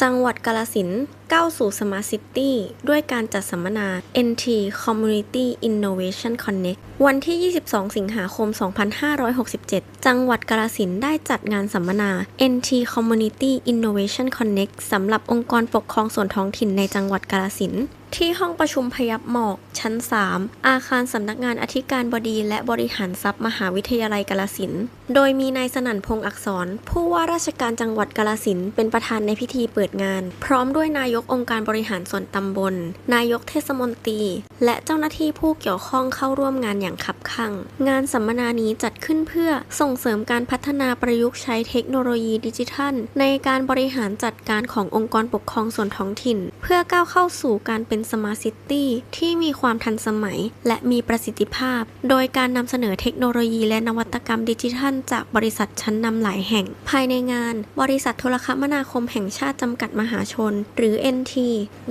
จังหวัดกาฬสินธุ์ ก้าวสู่ Smart City ด้วยการจัดสัมมนา NT Community Innovation Connect วันที่ 22 สิงหาคม 2567 จังหวัดกาฬสินได้จัดงานสัมมนา NT Community Innovation Connect สำหรับองค์กรปกครองส่วนท้องถิ่นในจังหวัดกาฬสินที่ห้องประชุมพยับหมอกชั้น 3 อาคารสำนักงานอธิการบดีและบริหารทรัพย์มหาวิทยาลัยกาฬสิน โดยมีนายสนั่นพงษ์อักษร ผู้ว่าราชการจังหวัดกาฬสินเป็นประธานในพิธีเปิดงาน พร้อมด้วยนายกองค์การบริหารส่วนตำบล นายกเทศมนตรี และเจ้าหน้าที่ผู้เกี่ยวข้องเข้าร่วมงานอย่างขับขั่ง งานสัมมนานี้จัดขึ้นเพื่อส่งเสริมการพัฒนาประยุกต์ใช้เทคโนโลยีดิจิทัล ในการบริหารจัดการขององค์กรปกครองส่วนท้องถิ่น เพื่อก้าวเข้าสู่การเป็นสมาร์ทซิตี้ที่มีความทันสมัย และมีประสิทธิภาพ โดยการนำเสนอเทคโนโลยีและนวัตกรรมดิจิทัล จากบริษัทชั้นนำหลายแห่ง ภายในงาน บริษัทโทรคมนาคมแห่งชาติจำกัดมหาชน หรือ NT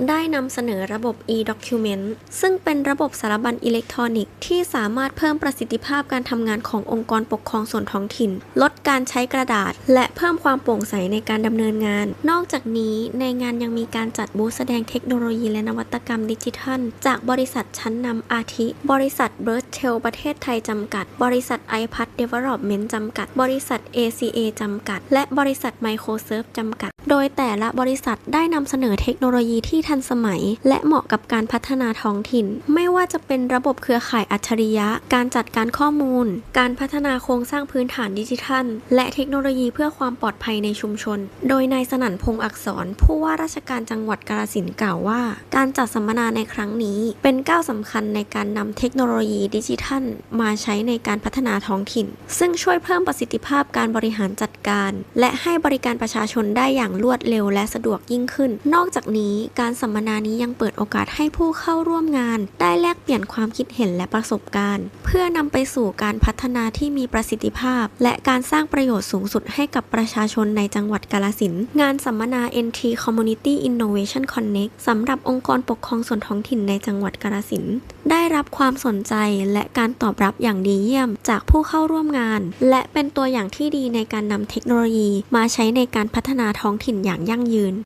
ได้นำเสนอระบบ e-document ซึ่งเป็นระบบสารบัญอิเล็กทรอนิกส์ที่สามารถเพิ่มประสิทธิภาพการทำงานขององค์กรปกครองส่วนท้องถิ่น ลดการใช้กระดาษ และเพิ่มความโปร่งใสในการดำเนินงาน นอกจากนี้ในงานยังมีการจัดบูธแสดงเทคโนโลยีและนวัตกรรมดิจิทัล จากบริษัทชั้นนำอาทิ บริษัทเบิร์ เทลประเทศไทยจำกัด บริษัท iPad Development จำกัด บริษัท ACA จำกัด และบริษัท Microserve จำกัด โดยแต่ละบริษัทได้นำเสนอเทคโนโลยีที่ทันสมัย และเหมาะกับการพัฒนาท้องถิ่น ไม่ว่าจะเป็นระบบเครือข่ายอัจฉริยะ การจัดการข้อมูล การพัฒนาโครงสร้างพื้นฐานดิจิทัล และเทคโนโลยีเพื่อความปลอดภัยในชุมชน โดยนายสนั่นพงษ์อักษร ผู้ว่าราชการจังหวัดกาฬสินธุ์กล่าวว่า การจัดสัมมนาในครั้งนี้ เป็นก้าวสำคัญในการนำเทคโนโลยีดิจิทัล มาใช้ในการพัฒนาท้องถิ่น ซึ่งช่วยเพิ่มประสิทธิภาพการบริหารจัดการ และให้บริการประชาชนได้อย่างรวดเร็วและสะดวกยิ่งขึ้น นอกจากนี้การสัมมนานี้ยังเปิดโอกาสให้ผู้เข้าร่วมงาน ได้แลกเปลี่ยนความคิดเห็นและประสบการณ์ เพื่อนำไปสู่การพัฒนาที่มีประสิทธิภาพ และการสร้างประโยชน์สูงสุดให้กับประชาชนในจังหวัดกาฬสินงานสัมมนา NT Community Innovation Connect สำหรับองค์กรปกครองส่วนท้องถิ่นในจังหวัดกาฬสิน ได้รับความสนใจและการตอบรับอย่างดีเยี่ยมจากผู้เข้าร่วมงาน และเป็นตัวอย่างที่ดีในการนำเทคโนโลยีมาใช้ในการพัฒนาท้องถิ่นอย่างยั่งยืน